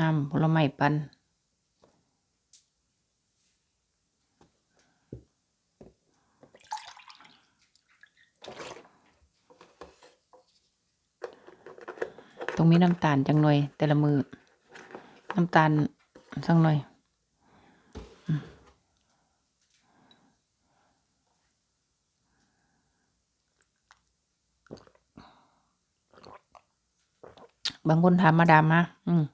น้ำผลไม้ปั่นต้องมีน้ำตาลจังหน่อย แต่ละมือ น้ำตาลสักหน่อยบางคนถามมาดามมาอืม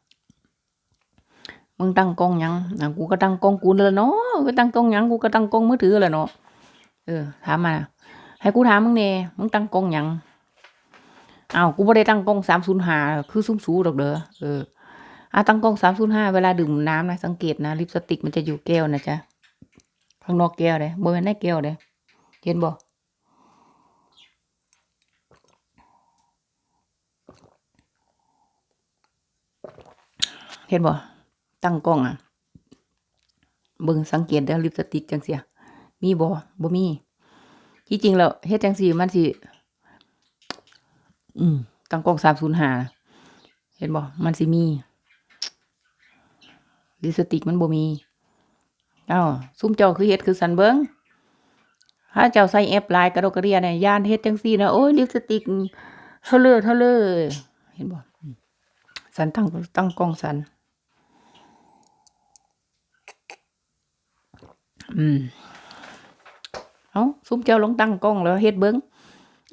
มึงตั้งกล้องยังอะกูก็ตั้งกล้องกูแล้วเนาะก็ตั้งกล้องยังกูก็ตั้งกล้องมือถือแล้วเนาะเออถามมาให้กูถามมึงเน่มึงตั้งกล้องยังอ้าวกูไม่ได้ตั้งกล้องสามศูนย์ห้าคือซุ้มสูดอกเด้อเอออะตั้งกล้องสามศูนย์ห้าเวลาดื่มน้ำนะสังเกตนะลิปสติกมันจะอยู่แก้วนะจ๊ะข้างนอกแก้วเลยบริเวณในแก้วเลยเห็นบ่เห็นบ่ ตั้งกล้องอะ เบิ่งสังเกตเด้อลิปสติกจังเสีย มีบ่บ่มีที่จริงแล้วเฮ็ดจังซี่มันสิอืมตั้งกล้องสามศูนย์ห้าเห็นบ่มันสิมี ลิปสติกมันบ่มีเอ้าซุ่มเจ้าคือเฮ็ดคือสันเบิ่งถ้าเจ้าใส่แอปไลน์กระดกกระเดียเนี่ยย่านเฮ็ดจังซี่นะโอ้ยลิปสติกเทะเลอเทะเลอเห็นบ่สันตั้งตั้งกล้องสัน อืมเอาซุ้มเจ้าลงตั้งกล้องแล้วเฮ็ดเบิ้ง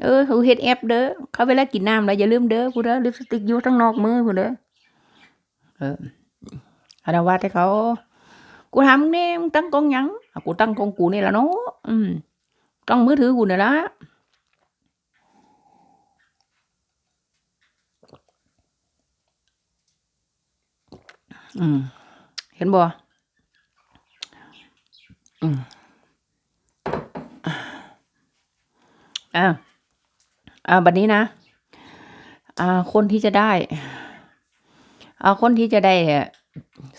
เออเขาเฮ็ดแอปเด้อเขาเวลากินน้ำแล้วอย่าลืมเด้อพูดเด้อลิปสติกอยู่ทั้งนอกมือพูดเด้อเอออานาวาให้เขา กูถามเนี่ยมึงตั้งกล้องยังกูตั้งกล้องกูนี่ละเนาะอืมกล้องมือถือกูเนี่ยละอืม เห็นบ่ อ่าอ่าบัดนี้นะ อ่า คนที่จะได้ อ่า คนที่จะได้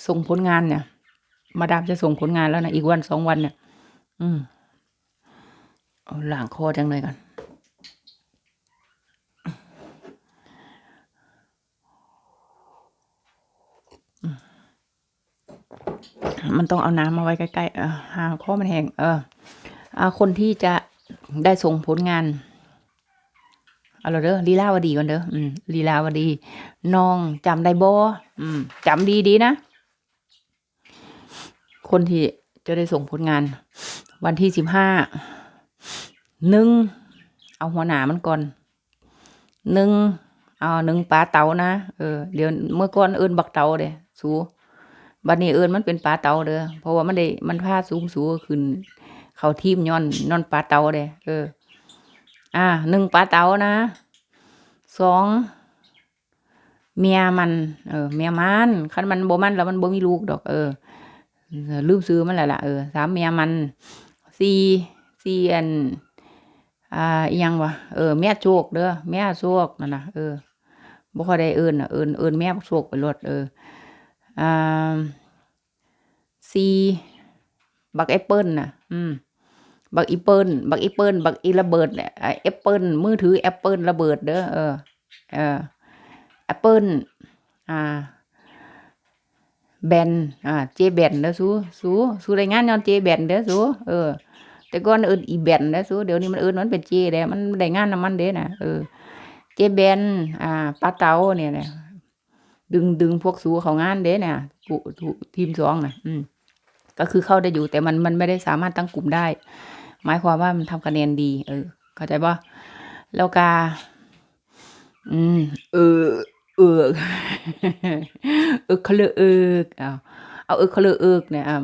ส่งผลงานเนี่ย มาดามจะส่งผลงานแล้วนะ อีกวันสองวันเนี่ย อืมเอาหลังคอจังเลยก่อน มันต้องเอาน้ำมาไว้ใกล้ๆเออหาข้อมันแห้งเอออ่าคนที่จะได้ส่งผลงานเอาละเด้อลีลาวดีก่อนเด้ออืมลีลาวดีน้องจำได้บ่อืมจำดีดีนะ คนที่จะได้ส่งผลงาน วันที่สิบห้าหนึ่งเอาหัวหนามันก่อนหนึ่งเอาหนึ่งปลาเตานะเออเดี๋ยวเมื่อก่อนเอินบักเตาเด้สู บัดนี้เอินมันเป็นปลาเตาเด้อเพราะว่ามันได้มันพาสูงสูงขึ้น เขาทีมย้อนย้อนปลาเตาเด้เออ อ่าหนึ่งปลาเตานะสองเมียมัน เออ เมียมันคันมันบ่มันแล้วมันบ่มีลูกดอก เออลืมซื้อมันแหละล่ะเออสามเมียมันสี่สี่อันอ่าอียังวะเออแม่โชคเด้อแม่โชคนั่นนะเออบ่ค่อยได้เอิ้นน่ะเอิ้นเอิ้นแม่โชคไปรถเออ อ่าสี่บักแอปเปิลนะอืมบักอีเปิลบักอีเปิลบักอีระเบิดเนี่ยแอปเปิลมือถือแอปเปิลระเบิดเด้อเออเออแอปเปิลอ่าแบนอ่าเจแบนเด้อสูสูสูได้งานย้อนเจแบนเด้อสูเออ แต่ก่อนเอิ้นอีแบนเด้อสูเดี๋ยวนี้มันเอิ้นมันเป็นเจแล้วมันได้งานนำมันเด้นะเออเจแบนอ่าปลาเตาเนี่ยนะ ดึงดึงพวกสูเขางานเด้น่ะกูทีมสองน่ะอืมก็คือเข้าได้อยู่แต่มันมันไม่ได้สามารถตั้งกลุ่มได้ หมายความว่ามันทำคะแนนดี เออ เข้าใจป่ะแล้วกาอืม เออ เออเออเขาเลยเออเอาเอาเออเขาเลยเออเนี่ยอ่า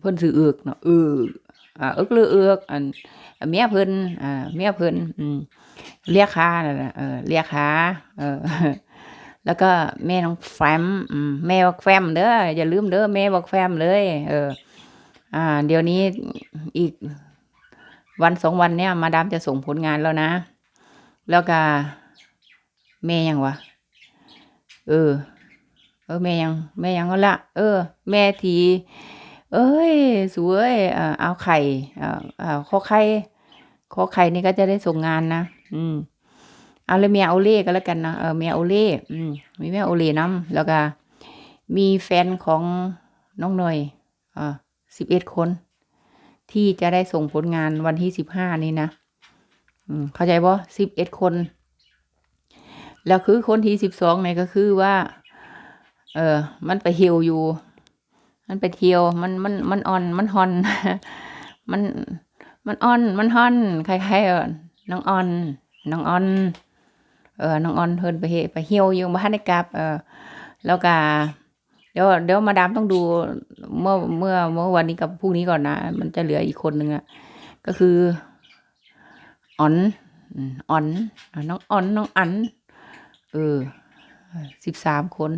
เพิ่นซื้อเออเนาะเอออ่าเออเลยเอออันเมียเพิ่นอ่าเมียเพิ่นอืมเรียกค้าน่ะเออเรียกค้าเออ แล้วก็แม่น้องแฟมแม่บอกแฟมเด้ออย่าลืมเด้อแม่บอกแฟมเลย เออ อ่า เดี๋ยวนี้อีกวันสองวันเนี้ยมาดามจะส่งผลงานแล้วนะ แล้วก็แม่ยังวะเออ เออแม่ยังแม่ยังก็ละ เออ แม่ที เอ้ย สวยเอาไข่เอ่าอ่าข้อไข่ข้อไข่นี่ก็จะได้ส่งงานนะ อืม เอาเลยแม่เอเล่ก็แล้วกันนะเออแม่เอเล่อืมมีแม่เอเล่น้ำแล้วก็ มีแฟนของน้องเนยอ่าสิบเอ็ดคน ที่จะได้ส่งผลงานวันที่สิบห้านี้นะอืมเข้าใจบ่สิบเอ็ดคน แล้วคือคนที่สิบสองเนี่ยก็คือว่า เออมันไปเหี่ยวอยู่ มันไปเที่ยวมันมันมันอ่อนมันฮอน มันมันอ่อนมันฮอนคล้ายๆเออน้องอ่อนน้องอ่อน เออน้องอ่อนเพิ่นไปเฮไปเหี่ยวยู่บ่ทันได้กลับ เออแล้วก็เดี๋ยวเดี๋ยวมาดามต้องดูเมื่อเมื่อเมื่อวันนี้กับพรุ่งนี้ก่อนนะมันจะเหลืออีกคนหนึ่งอะก็คืออ่อนอ่อนน้องอ่อนน้องอันเออสิบสามคน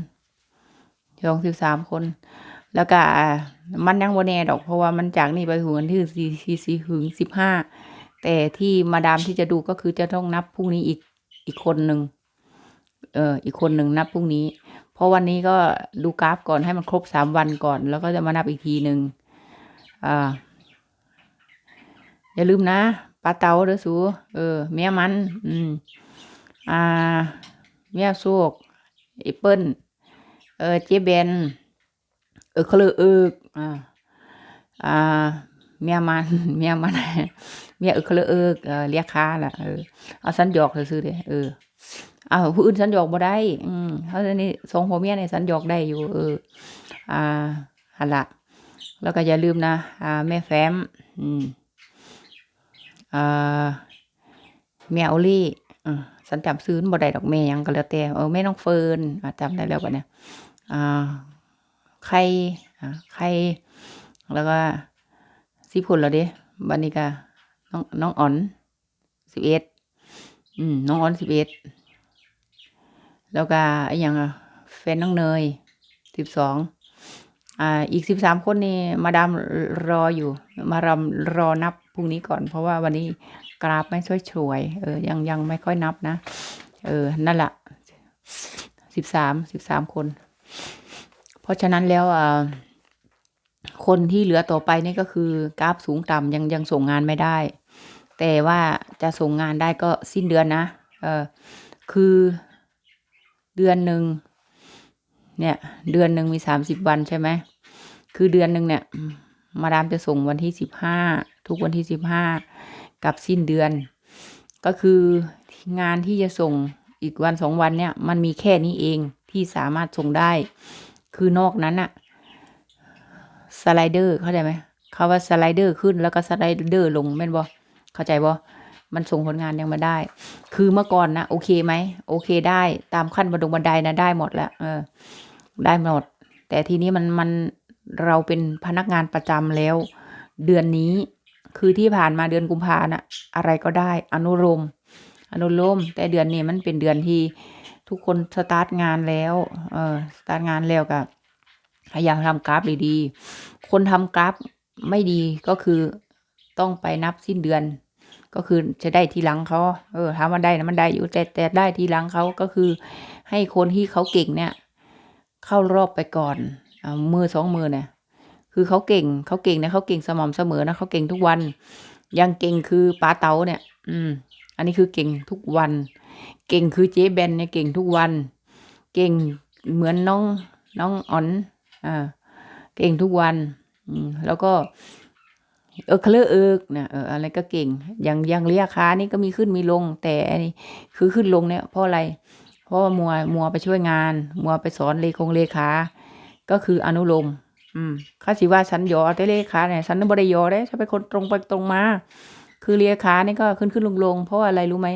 ยองสิบสามคน แล้วก็มันยังบ่แน่ดอก เพราะว่ามันจากนี่ไปถึงวันที่สี่สี่สี่ถึงสิบห้าแต่ที่มาดามที่จะดูก็คือจะต้องนับพรุ่งนี้อีก อีกคนหนึ่งเอออีกคนหนึ่งนับพรุ่งนี้ เพราะวันนี้ก็ดูกราฟก่อนให้มันครบสามวันก่อน แล้วก็จะมานับอีกทีหนึ่งอ่าอย่าลืมนะปลาเตาเด้อสูเออเมียมัน อืมอ่าเมียโซกไอเปิ้ลเออเจเบนเออเขาเลยเอออ่าอ่า เมียมันเมียมันเมียเออเขาเลยเออเรียกค้าล่ะเออเอาสันหยอกซื่อเด้เออเอาผู้อื่นสันหยอกบ่ได้ อืมเขาจะนี่สองผัวเมียในสันหยอกได้อยู่ เออ อ่าหันละแล้วก็อย่าลืมนะอ่าแม่แฟ้ม อืมอ่าแม่โอลี่อ่าสันจำซื้อบ่ได้ดอกแม่ยังก็แล้วแต่เออแม่น้องเฟิร์นอ่าจำได้แล้วบัดเนี่ยอ่าไข่อ่าไข่แล้วก็ สิพุนแล้วเด้บัดนี้ก็น้องน้องอ่อนสิบเอ็ดอืมน้องอ่อนสิบเอ็ดแล้วก็ไอ้หยังอะแฟนน้องเนยสิบสองอ่าอีกสิบสามคนนี่มาดามรออยู่ มารำรอนับพรุ่งนี้ก่อน เพราะว่าวันนี้กราฟไม่ช่วยช่วย เออ ยังยังไม่ค่อยนับนะ เออ นั่นแหละสิบสามสิบสามคน เพราะฉะนั้นแล้วอ่า คนที่เหลือต่อไปนี่ก็คือกราฟสูงต่ำยังยังส่งงานไม่ได้ แต่ว่าจะส่งงานได้ก็สิ้นเดือนนะ เออคือเดือนหนึ่งเนี่ยเดือนหนึ่งมีสามสิบวันใช่ไหมคือเดือนหนึ่งเนี่ย มาดามจะส่งวันที่สิบห้าทุกวันที่สิบห้ากับสิ้นเดือน ก็คืองานที่จะส่งอีกวันสองวันเนี่ย มันมีแค่นี้เองที่สามารถส่งได้ คือนอกนั้นอะ สไลเดอร์เข้าใจไหมคาว่าสไลเดอร์ขึ้นแล้วก็สไลเดอร์ลงแม่นบอเข้าใจบอมันส่งผลงานยังมาได้ คือเมื่อก่อนนะโอเคไหมโอเคได้ตามขั้นบันดงบันไดนะได้หมดแล้วเออ ได้หมด แต่ทีนี้มันมันเราเป็นพนักงานประจำแล้ว เดือนนี้คือที่ผ่านมาเดือนกุมภาน่ะ อะไรก็ได้ อนุโลมอนุโลมแต่เดือนนี้มันเป็นเดือนที่ทุกคนสตาร์ทงานแล้ว เออสตาร์ทงานแล้วกับ พยายามทำกราฟดีๆ คนทำกราฟไม่ดีก็คือต้องไปนับสิ้นเดือน ก็คือจะได้ทีหลังเขาเออถามว่าได้นะมันได้อยู่แต่แต่ได้ทีหลังเขาก็คือ ให้คนที่เขาเก่งเนี่ย เข้ารอบไปก่อนอ่ามือสองมือเนี่ยคือเขาเก่งเขาเก่งนะเขาเก่งสม่ำเสมอนะเขาเก่งทุกวัน ยังเก่งคือป้าเต๋าเนี่ย อืม อันนี้คือเก่งทุกวัน เก่งคือเจ๊แบนเนี่ยเก่งทุกวัน เก่งเหมือนน้องน้องอ๋อน เก่งทุกวันแล้วก็เออเคลือเอิกนะเอออะไรก็เก่ง อย่างอย่างเรียกค้านี่ก็มีขึ้นมีลง แต่อันนี้คือขึ้นลงเนี่ยเพราะอะไร เพราะมัวมัวไปช่วยงาน มัวไปสอนเลคงเลขาก็คืออนุโลมอืมข้าสิว่าฉันยอแต่เลขาเนี่ยฉันบ่ได้ยอได้ฉันเป็นคนตรงไปตรงมา คือเลขานี่ก็ขึ้นขึ้นลงลงเพราะอะไรรู้ไหม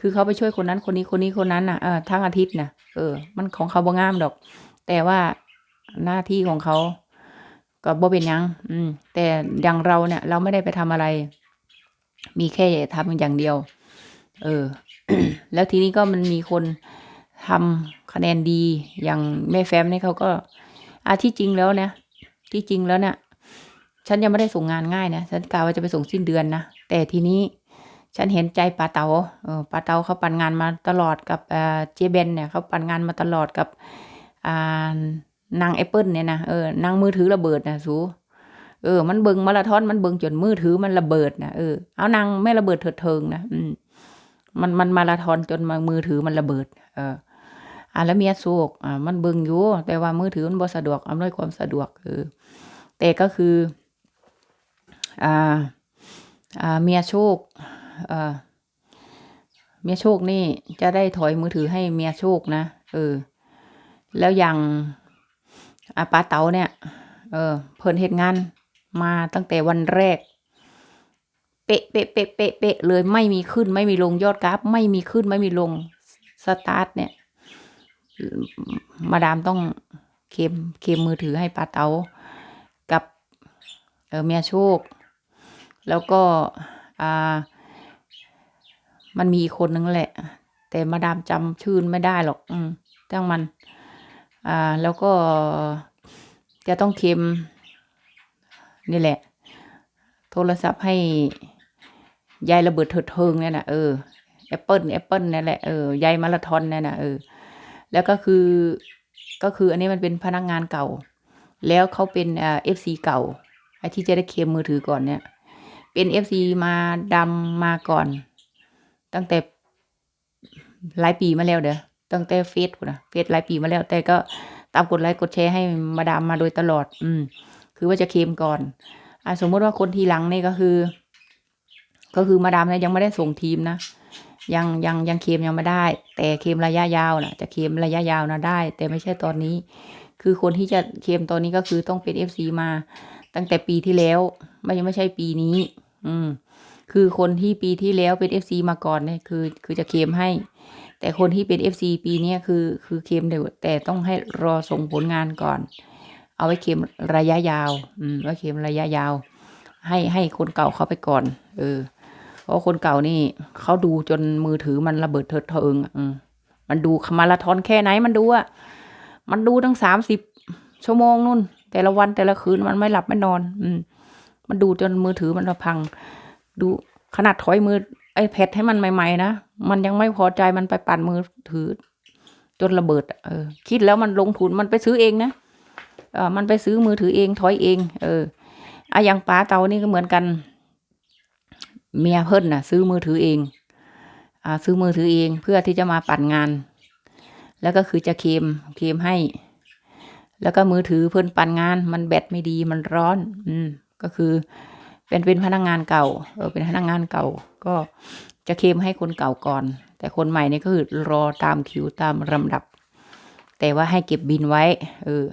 คือเขาไปช่วยคนนั้นคนนี้คนนี้คนนั้นน่ะเออทั้งอาทิตย์น่ะเออมันของเขาบ่งามดอก แต่ว่า หน้าที่ของเขาก็บ่เป็นยัง อืม แต่อย่างเราเนี่ย เราไม่ได้ไปทำอะไร มีแค่ทำอย่างเดียว เออ แล้วทีนี้ก็มันมีคนทำคะแนนดี อย่างแม่แฟมเนี่ยเขาก็อาที่จริงแล้วเนี่ยที่จริงแล้วเนี่ย ฉันยังไม่ได้ส่งงานง่ายนะ ฉันกะว่าจะไปส่งสิ้นเดือนนะ แต่ทีนี้ฉันเห็นใจป้าเตาเออป้าเตาเขาปั่นงานมาตลอดกับเออเจเบนเนี่ยเขาปั่นงานมาตลอดกับอ่า นางแอปเปิลเนี่ยนะเออนางมือถือระเบิดนะสูเออ มันเบิงมาราธอนมันเบิงจนมือถือมันระเบิดนะเออเอานางไม่ระเบิดเถิดเทิงนะอืมมันมันมาราธอนจนมามือถือมันระเบิด เอออ่าแล้วเมียโศกอ่ามันเบิงอยู่แต่ว่ามือถือมันบ่สะดวกอำนวยความสะดวกเออแต่ก็คืออ่าอ่าเมียโชคอ่าเมียโชคนี่จะได้ถอยมือถือให้เมียโชคนะเออ แล้วย่าง อาป้าเต๋าเนี่ย เออ เพิ่นเหตุงานมาตั้งแต่วันแรก เป๊ะเป๊ะเป๊ะเป๊ะเป๊ะเลยไม่มีขึ้นไม่มีลงยอดกราฟ ไม่มีขึ้นไม่มีลงสตาร์ทเนี่ย มาดามต้องเคมเคมมือถือให้ป้าเต๋ากับเออเมียโชค แล้วก็อ่ามันมีอีกคนนึงแหละ แต่มาดามจำชื่อไม่ได้หรอก อืมจ้งมัน อ่าแล้วก็จะต้องเค็ม นี่แหละ โทรศัพท์ให้ยายระเบิดเถิดเทิงเนี่ยนะเออแอปเปิลแอปเปิลนี่นแหละเออยายมาราธอนเนี่ยนะเออแล้วก็คือก็คืออันนี้มันเป็นพนักงานเก่า แล้วเขาเป็นอ่าเอฟซีเก่าไอ้ที่จะได้เคลมมือถือก่อนเนี่ย เป็นเอฟซีมาดำมาก่อน ตั้งแต่หลายปีมาแล้วเด้อ ตั้งแต่เฟซนะเฟซหลายปีมาแล้ว แต่ก็ตามกดไลค์กดแชร์ให้มาดามมาโดยตลอด อืม คือว่าจะเคมก่อนอ่าสมมติว่าคนทีหลังนี่ก็คือ ก็คือมาดามเนี่ยยังไม่ได้ส่งทีมนะยังยังยังเคมยังไม่ได้ แต่เคมระยะยาวนะจะเคมระยะยาวนะได้ แต่ไม่ใช่ตอนนี้ คือคนที่จะเคมตอนนี้ก็คือต้องเป็นเอฟซีมา ตั้งแต่ปีที่แล้ว ไม่ยังไม่ใช่ปีนี้ อืม คือคนที่ปีที่แล้วเป็นเอฟซีมาก่อนเนี่ยคือ คือจะเคมให้ แต่คนที่เป็นเอฟซีปีเนี้ยคือคือเคลมเดี๋ยวแต่ต้องให้รอส่งผลงานก่อน เอาไว้เคลมระยะยาวอืมไว้เคลมระยะยาว ให้ให้คนเก่าเขาไปก่อน เออเพราะคนเก่านี่เขาดูจนมือถือมันระเบิดเถิดเทิงอืมมันดูมาราธอนแค่ไหนมันดูอะมันดูตั้งสามสิบชั่วโมงนู่น แต่ละวันแต่ละคืนมันไม่หลับไม่นอน อืม มันดูจนมือถือมันระพัง ดูขนาดถอยมือ ไอ้แพดให้มันใหม่ๆนะ มันยังไม่พอใจมันไปปั่นมือถือ จนระเบิด เออ คิดแล้วมันลงทุนมันไปซื้อเองนะ เออมันไปซื้อมือถือเองถอยเอง เอออะอย่างป้าเตานี่ก็เหมือนกัน เมียเพิ่นน่ะ ซื้อมือถือเอง อ่า ซื้อมือถือเองเพื่อที่จะมาปั่นงาน แล้วก็คือจะเคมเคมให้ แล้วก็มือถือเพิ่นปั่นงาน มันแบตไม่ดีมันร้อน อืม ก็คือ เป็นเป็นพนักงานเก่า เออ เป็นพนักงานเก่า ก็จะเคลมให้คนเก่าก่อน แต่คนใหม่นี่ก็คือรอตามคิวตามลำดับ แต่ว่าให้เก็บบินไว้ เออ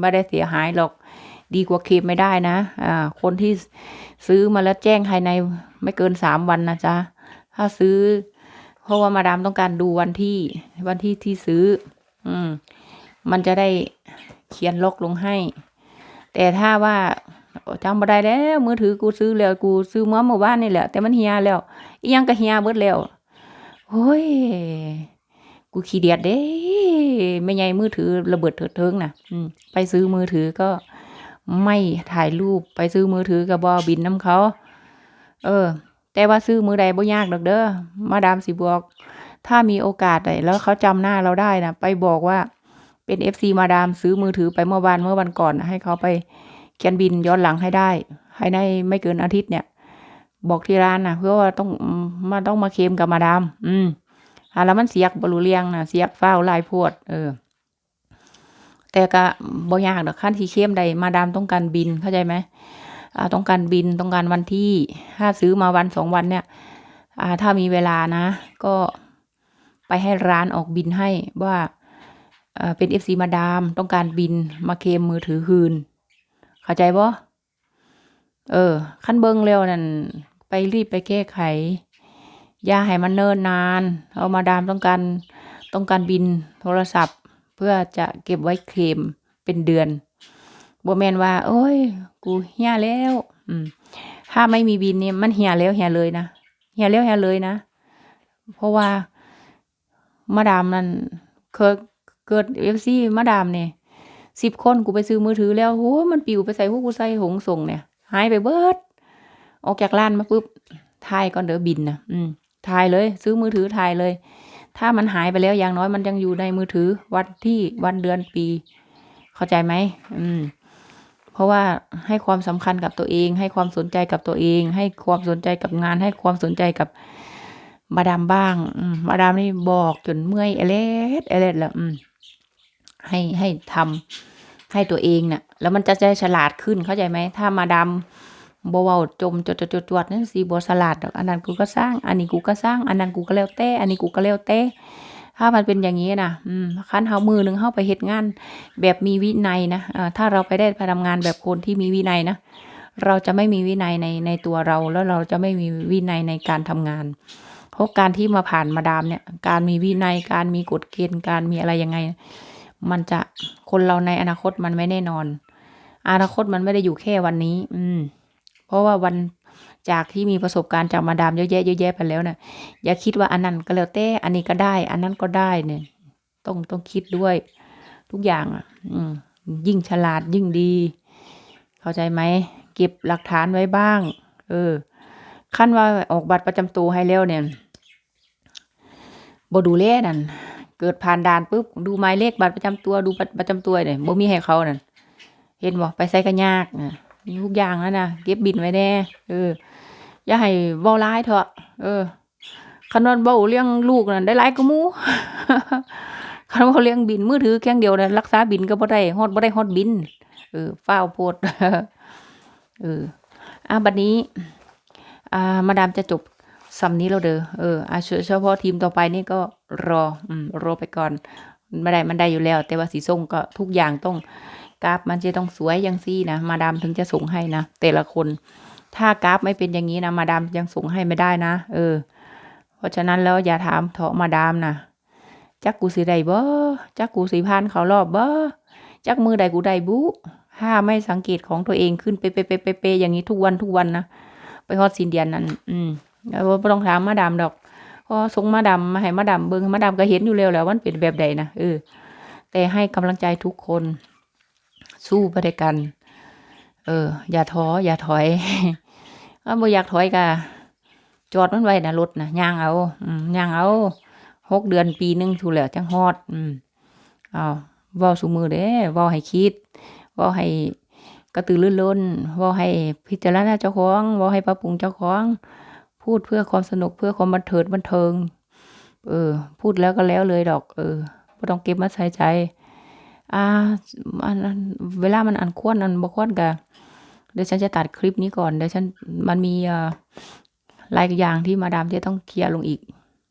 ไม่ได้เสียหายหรอก ดีกว่าเคลมไม่ได้นะ อ่า คนที่ซื้อมาแล้วแจ้งภายในไม่เกินสามวันนะจ๊ะ ถ้าซื้อ เพราะว่ามาดามต้องการดูวันที่ วันที่ที่ซื้อ อืม มันจะได้เขียนล็อกลงให้ แต่ถ้าว่า จำบ่ได้แล้วมือถือกูซื้อแล้วกูซื้อเมื่อเมื่อวานนี่แหละแต่มันเฮียแล้วอียังก็เฮียเบิดแล้วโอ้ยกูขี้เดียดเด้ไม่ใหญ่มือถือระเบิดเถิดเทิงนะอืมไปซื้อมือถือก็ไม่ถ่ายรูปไปซื้อมือถือกับบอบินน้ำเขา เออ แต่ว่าซื้อมือใดบ่ยากดอกเด้อมาดามสิบอก ถ้ามีโอกาสได้แล้วเขาจำหน้าเราได้นะไปบอกว่าเป็นเอฟซีมาดามซื้อมือถือไปเมื่อวานเมื่อวันก่อนนะให้เขาไป เขียนบินย้อนหลังให้ได้ให้ในไม่เกินอาทิตย์เนี่ย บอกที่ร้านนะเพื่อว่าต้องมาต้องมาเคลมกับมาดาม อืมอ่าแล้วมันเสียกบรูเลียงนะเสียกฟ้าลายพวด เออ แต่ก็บ่ยากดอกขั้นที่เข้มใดมาดามต้องการบินเข้าใจไหมอ่าต้องการบินต้องการวันที่ถ้าซื้อมาวันสองวันเนี่ย อ่า ถ้ามีเวลานะ ก็ไปให้ร้านออกบินให้ว่าเอ่อเป็นเอฟซีมาดาม ต้องการบินมาเคลมมือถือคืน เข้าใจบ่เออขั้นเบิ้งเร็วนั่นไปรีบไปแก้ไขอย่าให้มันเนิ่นนาน เอามาดามต้องการต้องการบินโทรศัพท์ เพื่อจะเก็บไว้เคลมเป็นเดือนบ่แมนว่า โอ้ย กูเหียแล้ว อืม ถ้าไม่มีบินเนี่ยมันเหียแล้วเหียเลยนะเหียแล้วเหียเลยนะ เพราะว่ามาดามนั่นเคยเกิดเอฟซีมาดามเนี่ย สิบคนกูไปซื้อมือถือแล้วโหมันปิวไปใส่พวกกูใส่หงส่งเนี่ยหายไปเบิด ออกจากร้านมาปุ๊บทายก่อนเด้อบินนะอืมทายเลย ซื้อมือถือทายเลย ถ้ามันหายไปแล้วอย่างน้อยมันยังอยู่ในมือถือ วันที่วันเดือนปี เข้าใจไหมอืม เพราะว่าให้ความสำคัญกับตัวเอง ให้ความสนใจกับตัวเอง ให้ความสนใจกับงาน ให้ความสนใจกับมาดามบ้างอืมาดามนี่บอกจนเมื่อยเอเลดเอเลดแล้วอืมให้ให้ทำ ให้ตัวเองน่ะ แล้วมันจะได้ฉลาดขึ้นเข้าใจไหม ถ้ามาดาบวาจมจดจดจดนั่นสิบ่ฉลาดอันนั้นกูก็สร้าง อันนี้กูก็สร้าง อันนั้นกูก็แล้วแต่อันนี้กูก็แล้วแต่ถ้ามันเป็นอย่างนี้นะอืมคันเฮามือหนึ่งเฮาไปเฮ็ดงาน แบบมีวินัยนะเอ่อถ้าเราไปได้ไปทำงานแบบคนที่มีวินัยนะเราจะไม่มีวินัยในในตัวเราแล้วเราจะไม่มีวินัยในการทำงาน เพราะการที่มาผ่านมาดามเนี่ย การมีวินัยการมีกฎเกณฑ์การมีอะไรยังไง มันจะคนเราในอนาคตมันไม่แน่นอน อนาคตมันไม่ได้อยู่แค่วันนี้ อืม เพราะว่าวันจากที่มีประสบการณ์จากมาดามเยอะแยะเยอะแยะไปแล้วเนี่ยอย่าคิดว่าอันนั้นก็แล้วแต่อันนี้ก็ได้ อันนั้นก็ได้เนี่ย ต้องต้องคิดด้วย ทุกอย่างอะ อืม ยิ่งฉลาดยิ่งดี เข้าใจไหมเก็บหลักฐานไว้บ้าง เออขั้นว่าออกบัตรประจำตัวให้แล้วเนี่ยบดูแลนั่น เกิดผ่านด่านปุ๊บดูหมายเลขบัตรประจำตัวดูบัตรประจำตัวเนี่ยบ่มีให้เขานั่นเห็นบ่ไปใส่กันยากนะมีทุกอย่างแล้วนะเก็บบินไว้แน่เออ อย่าให้เว้าร้ายเถอะ เออคันว่าเว้าเรื่องลูกนั่นได้หลายกว่าหมู่คันเว้าเรื่องบินมือถือเครื่องเดียวนะรักษาบินก็บ่ได้ฮอดบ่ได้ฮอดบิน เออฟ้าวโพดเอออะบัดนี้ อ่า มาดามจะจบสำนี้แล้วเด้อเอออะเฉเฉพาะทีมต่อไปนี่ก็ รออืมรอไปก่อนไม่ได้มันได้อยู่แล้ว แต่ว่าสีส่งก็ทุกอย่างต้องกราฟมันจะต้องสวยย่างซี่นะมาดามถึงจะส่งให้นะแต่ละคน ถ้ากราฟไม่เป็นอย่างนี้นะมาดามยังส่งให้ไม่ได้นะ เออ เพราะฉะนั้นแล้วอย่าถามเถาะมาดามนะจักกูสิได้บ่จักกูสิผ่านเขารอบบ่จักมือใดกูได้บุถ้าไม่สังเกตของตัวเองขึ้นไปไปไปไปไปอย่างนี้ทุกวันทุกวันนะไปฮอดสินเดียนนั่นอืมแล้วบ่ต้องถามมาดามดอก พราะส่งมาดามาให้มาดามเบิ่งมาดามก็เห็นอยู่แล้วแหล้วว่ามันเป็นแบบใดนะเออ แต่ให้กำลังใจทุกคน สู้ไปด้วยกัน เออ อย่าท้ออย่าถอยถ้าบ่อยากถอยก็จอดมันไว้นะรถนะย่างเอาอืมย่างเอาหกเดือนปีหนึงถูกแล้วจังฮอด อืมเอาเว้าสูมือเด้เว้าให้คิดเว้าให้กระตือรือร้นเว้าให้พิจารณาเจ้าของเว้าให้ปรับปรุงเจ้าของ พูดเพื่อความสนุกเพื่อความบันเทิงบันเทิง เออ พูดแล้วก็แล้วเลยดอก เออบ่ต้องเก็บมาใส่ใจ อ่าอันเวลามันอันควรอันบกควรกะเดี๋ยวฉันจะตัดคลิปนี้ก่อนเดี๋ยวฉันมันมีอ่าหลายอย่างที่มาดามจะต้องเคลียร์ลงอีก